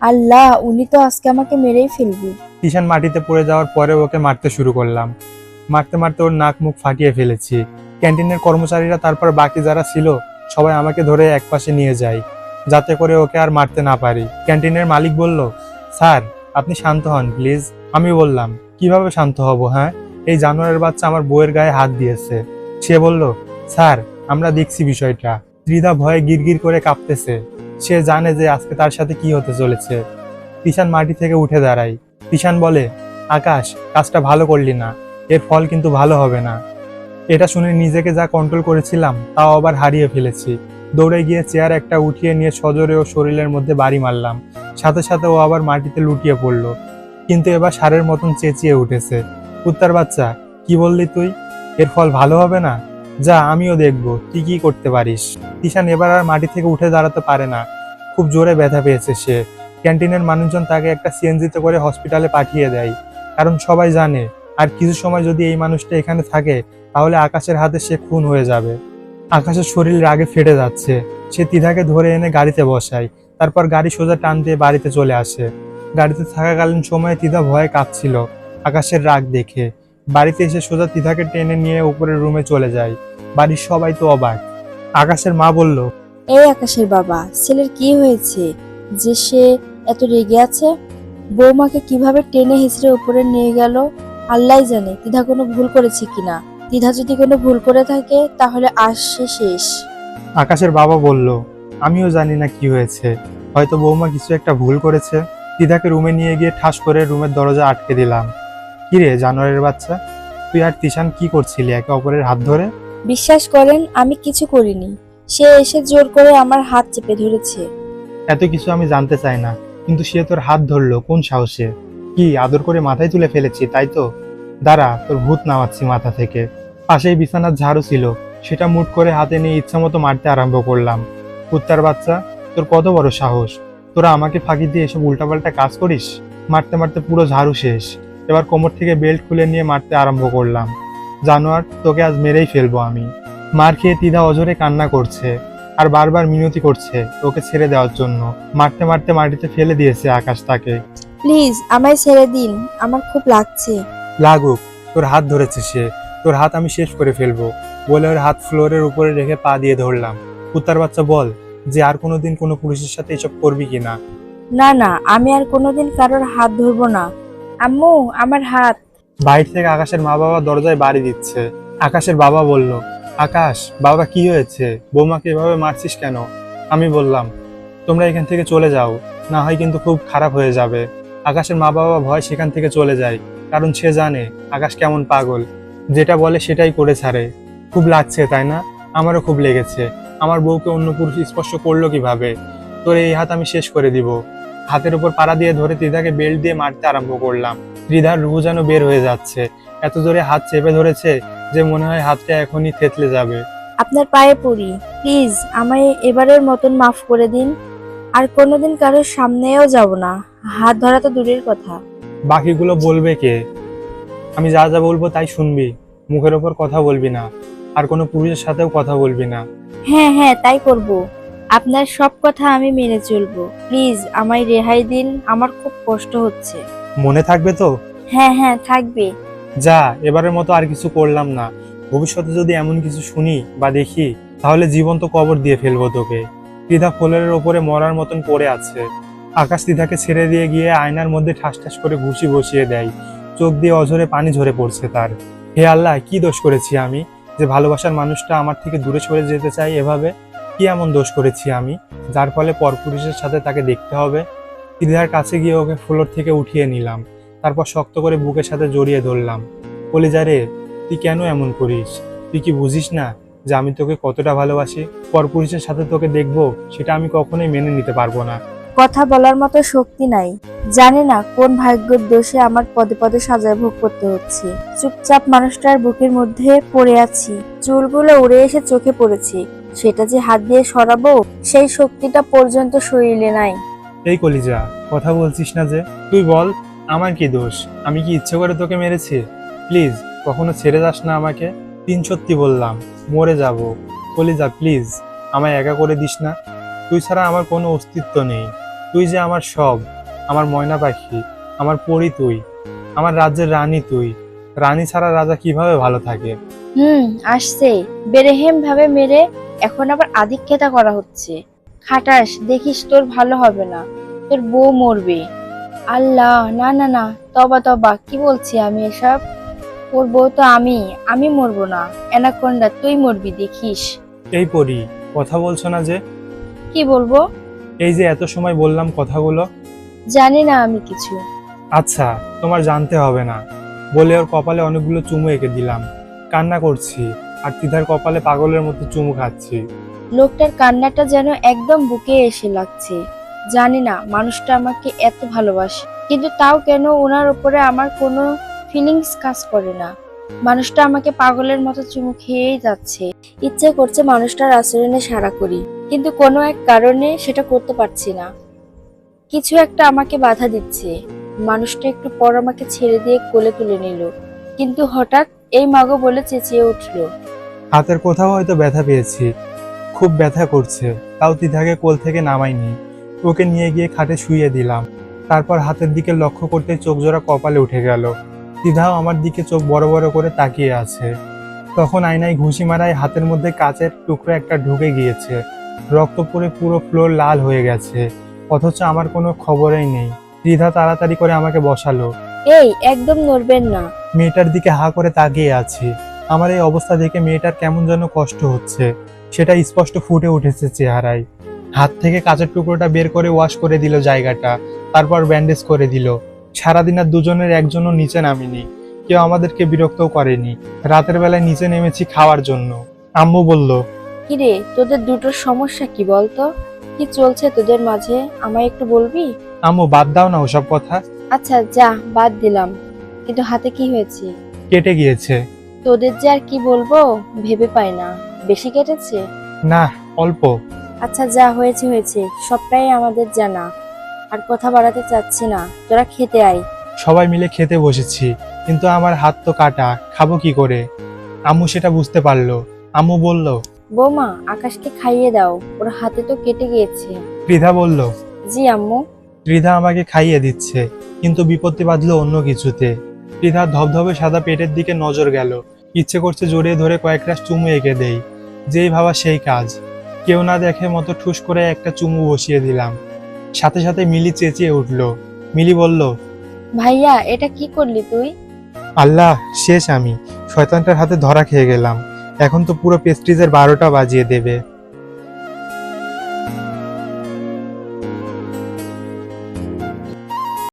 আল্লাহ, উনি তো আজকে আমাকে মেরেই ফেলবে। কিষান মাটিতে পড়ে যাওয়ার পরে ওকে মারতে শুরু করলাম। মারতে মারতে ওর নাক মুখ ফাটিয়ে ফেলেছি। ক্যান্টিনের কর্মচারীরা, তারপর বাকি যারা ছিল, সবাই আমাকে ধরে একপাশে নিয়ে যায়। যাতে করে ওকে আর মারতে না পারি। ক্যান্টিনের মালিক বলল, স্যার, আপনি শান্ত হন, প্লিজ। আমি বললাম, কীভাবে শান্ত হব হ্যাঁ? এই জানোয়ারের বাচ্চা আমার বউয়ের গায়ে হাত দিয়েছে। সে বলল, স্যার, আমরা দেখছি বিষয়টা। ত্রিধা ভয়ে গিরগির করে কাঁপতেছে। সে জানে যে আজকে তার সাথে কি হতে চলেছে। কিষান মাটি থেকে উঠে দাঁড়ায়। কিষান বলে, আকাশ, কাজটা ভালো করলি না। এর ফল কিন্তু ভালো হবে না। এটা শুনে নিজেকে যা কন্ট্রোল করেছিলাম, তাও আবার হারিয়ে ফেলেছি। দৌড়ে গিয়ে চেয়ার একটা উঠিয়ে নিয়ে সজোরে ও শরীরের মধ্যে বাড়ি মারলাম। সাথে সাথে ও আবার মাটিতে লুটিয়ে পড়ল। কিন্তু এবার সারের মতন চেঁচিয়ে উঠেছে। কুত্তার বাচ্চা, কি বললি তুই? এর ফল ভালো হবে না? যা আমিও দেখব, তুই কি করতে পারিস? কিষান এবার আর মাটি থেকে উঠে দাঁড়াতে পারে না। খুব জোরে ব্যথা পেয়েছে সে। ক্যান্টিনের মানুষজন তাকে একটা সিএনজিতে করে হসপিটালে পাঠিয়ে দেয়। কারণ সবাই জানে, আর কিছু সময় যদি এই মানুষটা এখানে থাকে, তাহলে আকাশের হাতে সে খুন হয়ে যাবে। আকাশের শরীর রাগে ফেটে যাচ্ছে। সে তিধাকে ধরে এনে গাড়িতে বসায়। তারপর গাড়ি সোজা টান দিয়ে বাড়িতে চলে আসে। গাড়িতে থাকাকালীন সময়ে তিধা ভয়ে কাঁপছিল আকাশের রাগ দেখে। বাড়িতে এসে সোজা তিধাকে টেনে নিয়ে উপরের রুমে চলে যায়। বাড়ির সবাই তো অবাক। আকাশের মা বলল এই আকাশের বাবা ছেলের কি হয়েছে? যে সে এত রেগে আছে? বৌমাকে কীভাবে টেনে হিসড়ে উপরে নিয়ে গেল? আল্লাহ জানে তিধা কোনো ভুল করেছে কিনা। তিধা যদি কোনো ভুল করে থাকে তাহলে আজ সে শেষ। আকাশের বাবা বলল আমিও জানি না কি হয়েছে। হয়তো বৌমা কিছু একটা ভুল করেছে। দিদাকে রুমে নিয়ে গিয়ে ঠাস করে রুমের দরজা আটকে দিলাম। কিরে জানোয়ারের বাচ্চা? তুই আর তিশান কি করছিলি একে অপরের হাত ধরে? বিশ্বাস করেন আমি কিছু করিনি। সে এসে জোর করে আমার হাত চেপে ধরেছে। এত কিছু আমি জানতে চাই না কিন্তু সে তোর হাত ধরলো কোন সাহসে? কি আদর করে মাথায় তুলে ফেলেছি তাই তো? দাঁড়া তোর ভূত নামাচ্ছি মাথা থেকে। পাশেই বিছানার ঝাড়ু ছিল সেটা মুট করে হাতে নিয়ে ইচ্ছা মতো মারতে আরম্ভ করলাম। কুত্তার বাচ্চা তোর কত বড় সাহস? তোরা আমাকে ফাঁকি দিয়ে এসব উল্টাপাল্টা কাজ করিস? মারতে মারতে পুরো ঝাড়ু শেষ। এবার কোমর থেকে বেল্ট খুলে নিয়ে মারতে আরম্ভ করলাম। জানোয়ার তোকে আজ মেরেই ফেলব আমি। মার খেয়ে তিধা অজরে কান্না করছে আর বারবার মিনতি করছে ওকে ছেড়ে দেওয়ার জন্য। মারতে মারতে মাটিতে ফেলে দিয়েছে আকাশ তাকে। প্লিজ আমায় ছেড়ে দিন। আমার খুব লাগছে। লাগুক তোর হাত ধরেছে সে। তোর হাত আমি শেষ করে ফেলব। বলে ওর হাত ফ্লোরের উপরে রেখে পা দিয়ে ধরলাম। কুত্তার বাচ্চা বল যে আর কোনোদিন কোনো পুরুষের সাথে এসব করবি কিনা? না না আমি আর কোনোদিন কারোর হাত ধরবো না। আম্মু, আমার হাত। বাইরে থেকে আকাশের মা বাবা দরজায় বাড়ি দিচ্ছে। আকাশের বাবা বলল, আকাশ, বাবা, কি হয়েছে? বৌমাকে এভাবে মারছিস কেন? আমি বললাম, তোমরা এখান থেকে চলে যাও, না হয় কিন্তু খুব খারাপ হয়ে যাবে। আকাশের মা বাবা ভয় সেখান থেকে চলে যায়, কারণ সে জানে আকাশ কেমন পাগল। যেটা বলে সেটাই করে ছাড়ে। খুব লাগছে, তাই না? আমারও খুব লেগেছে। আমার বউকে অন্য পুরুষ স্পর্শ করল কীভাবে? তোর এই হাত আমি শেষ করে দিব। হাতের উপর পাড়া দিয়ে ধরে ত্রিধাকে বেল্ট দিয়ে মারতে আরম্ভ করলাম। ত্রিধার রুহু যেন বের হয়ে যাচ্ছে। এত জোরে হাত চেপে ধরেছে যে মনে হয় হাতটা এখনই থেতলে যাবে। আপনার পায়ে পড়ি। প্লিজ আমায় এবারের মতন মাফ করে দিন। আর কোনোদিন কারোর সামনেও যাব না। হাত ধরা তো দূরের কথা। বাকিগুলো বলবে কে? আমি যা যা বলব তাই শুনবি। মুখের ওপর কথা বলবি না। আর কোনো পুরুষের সাথেও কথা বলবি না। হ্যাঁ হ্যাঁ তাই করব। আপনার সব কথা আমি মেনে চলবো। প্লিজ আমায় রেহাই দিন আমার খুব কষ্ট হচ্ছে। মনে থাকবে তো? হ্যাঁ হ্যাঁ থাকবে। যা এবারের মতো আর কিছু করলাম না। ভবিষ্যতে যদি এমন কিছু শুনি বা দেখি তাহলে জীবন্ত কবর দিয়ে ফেলব তোকে। তিধা ফোলের ওপরে মরার মতন পড়ে আছে। আকাশ তিধাকে ছেড়ে দিয়ে গিয়ে আয়নার মধ্যে ঠাস ঠাস করে ঘুষি বসিয়ে দেয়। চোখ দিয়ে অঝরে পানি ঝরে পড়ছে তার। হে আল্লাহ কি দোষ করেছি আমি? যে ভালোবাসার মানুষটা আমার থেকে দূরে সরে যেতে চাই এভাবে? কি এমন দোষ করেছি আমি? যার ফলে পরপুরুষের সাথে তাকে দেখতে হবে। তিধার কাছে গিয়ে ওকে ফ্লোর থেকে উঠিয়ে নিলাম। তারপর শক্ত করে বুকের সাথে জড়িয়ে ধরলাম। বলি, যা রে, তুই কেন এমন করিস? তুই কি বুঝিস না যে আমি তোকে কতটা ভালোবাসি? পরপুরুষের সাথে তোকে দেখব, সেটা আমি কখনোই মেনে নিতে পারব না। কথা বলার মতো শক্তি নাই। জানি না কোন ভাগ্যের দোষে আমার পদে পদে সাজায় ভোগ করতে হচ্ছে। চুপচাপ মানুষটার বুকের মধ্যে পড়ে আছি। চুলগুলো উড়ে এসে চোখে পড়েছে। সেটা যে হাত দিয়ে সরাবো সেই শক্তিটা পর্যন্ত শরীরে নাই। এই কলিজা কথা বলছিস না যে। তুই বল আমার কি দোষ? আমি কি ইচ্ছে করে তোকে মেরেছি? প্লিজ কখনো ছেড়ে যাস না আমাকে। তিন সত্যি বললাম মরে যাব। কলিজা প্লিজ আমায় একা করে দিস না। তুই ছাড়া আমার কোনো অস্তিত্ব নেই। তুই যে আমার সব আমার ময়না পাখি আমার পরি তুই আমার রাজ্যের রানী তুই। রানী ছাড়া রাজা কীভাবে ভালো থাকে? হুম আসছে। বেরেহেম ভাবে মেরে এখন আবার আধিক্যতা করা হচ্ছে। খাটাস দেখিস তোর ভালো হবে না। তোর বউ মরবে। আল্লাহ না না না তবা তবা কি বলছি আমি এসব? ওর বউ তো আমি আমি মরবো না। এনাকন্ডা তুই মরবি দেখিস। এই পরি কথা বলছো না যে? কি বলব? এই যে এত সময় বললাম কথাগুলো। জানি না আমি কিছু। আচ্ছা তোমার জানতে হবে না। বলে ওর কপালে অনেকগুলো চুমু এঁকে দিলাম। কান্না করছি। আর তিধার কপালে পাগলের মতো চুমু খাচ্ছি। লোকটার কান্নাটা যেন একদম বুকে এসে লাগছে। জানি না, মানুষটা আমাকে এত ভালোবাসে, কিন্তু তাও কেন ওনার উপরে আমার কোনো ফিলিংস কাজ করে না? মানুষটা আমাকে পাগলের মতো চুমু খেয়েই যাচ্ছে। ইচ্ছে করছে মানুষটার আচরণে সারা করি, কিন্তু কোনো এক কারণে সেটা করতে পারছি না। কিছু একটা আমাকে বাধা দিচ্ছে। মানুষটা একটু পর আমাকে ছেড়ে দিয়ে কোলে তুলে নিল, কিন্তু হঠাৎ এই মাগো বলে চেঁচিয়ে উঠল হাতের কোথাও হয়তো ব্যথা পেয়েছি। খুব ব্যথা করছে তাও তিধাকে কোল থেকে নামাইনি। ওকে নিয়ে গিয়ে খাটে শুইয়ে দিলাম। তারপর হাতের দিকে লক্ষ্য করতে চোখ জোড়া কপালে উঠে গেল। তিধাও আমার দিকে চোখ বড় বড় করে তাকিয়ে আছে। তখন আয়নায় ঘুষি মারায় হাতের মধ্যে কাচের টুকরো একটা ঢুকে গিয়েছে। রক্ত পড়ে পুরো ফ্লোর লাল হয়ে গেছে। অথচ আমার কোনো খবরই নেই। ত্রিধা তাড়াতাড়ি করে আমাকে বসালো। এই একদম নড়বেন না। মেয়েটার দিকে হা করে তাকিয়ে আছি। আমার এই অবস্থা দেখে মেয়েটার কেমন যেন কষ্ট হচ্ছে। সেটা স্পষ্ট ফুটে উঠেছে চেহারায়। হাত থেকে কাঁচের টুকরোটা বের করে ওয়াশ করে দিল জায়গাটা। তারপর ব্যান্ডেজ করে দিল। সারাদিন আর দুজনের একজনও নিচে নামিনি। কেউ আমাদেরকে বিরক্তও করেনি। রাতের বেলায় নিচে নেমেছি খাওয়ার জন্য। আম্মু বলল কিরে তোদের দুটোর সমস্যা কি বলতো? কি চলছে তোদের মাঝে? আমায় একটু বলবি? আম্মু বাদ দাও না ওসব কথা। আচ্ছা যা বাদ দিলাম। কিন্তু হাতে কি হয়েছে? কেটে গিয়েছে। তোদের যে আর কি বলব ভেবে পাই না। বেশি কেটেছে? না অল্প। আচ্ছা যা হয়েছে হয়েছে। সবটাই আমাদের জানা। আর কথা বাড়াতে চাচ্ছি না। তোরা খেতে আয়। সবাই মিলে খেতে বসেছি কিন্তু আমার হাত তো কাটা। খাব কি করে? আম্মু সেটা বুঝতে পারল। আম্মু বলল বৌমা আকাশকে খাইয়ে দাও। ওর হাতে তো কেটে গিয়েছে। ত্রিধা বলল জি আম্মু। ত্রিধা আমাকে খাইয়ে দিচ্ছে কিন্তু বিপত্তি বাঁধলো অন্য কিছুতে। ত্রিধার ধবধবে সাদা পেটের দিকে নজর গেল। ইচ্ছে করছে জোরে ধরে কয়েক রাস চুমু এঁকে দেই। যেই ভাবা সেই কাজ। কেউ না দেখে মতো ঠুস করে একটা চুমু বসিয়ে দিলাম। সাথে সাথে মিলি চেঁচিয়ে উঠল। মিলি বলল ভাইয়া এটা কি করলি তুই? আল্লাহ শেষ আমি। শয়তানটার হাতে ধরা খেয়ে গেলাম। এখন তো পুরো পেস্ট্রিজের বারোটা বাজিয়ে দেবে।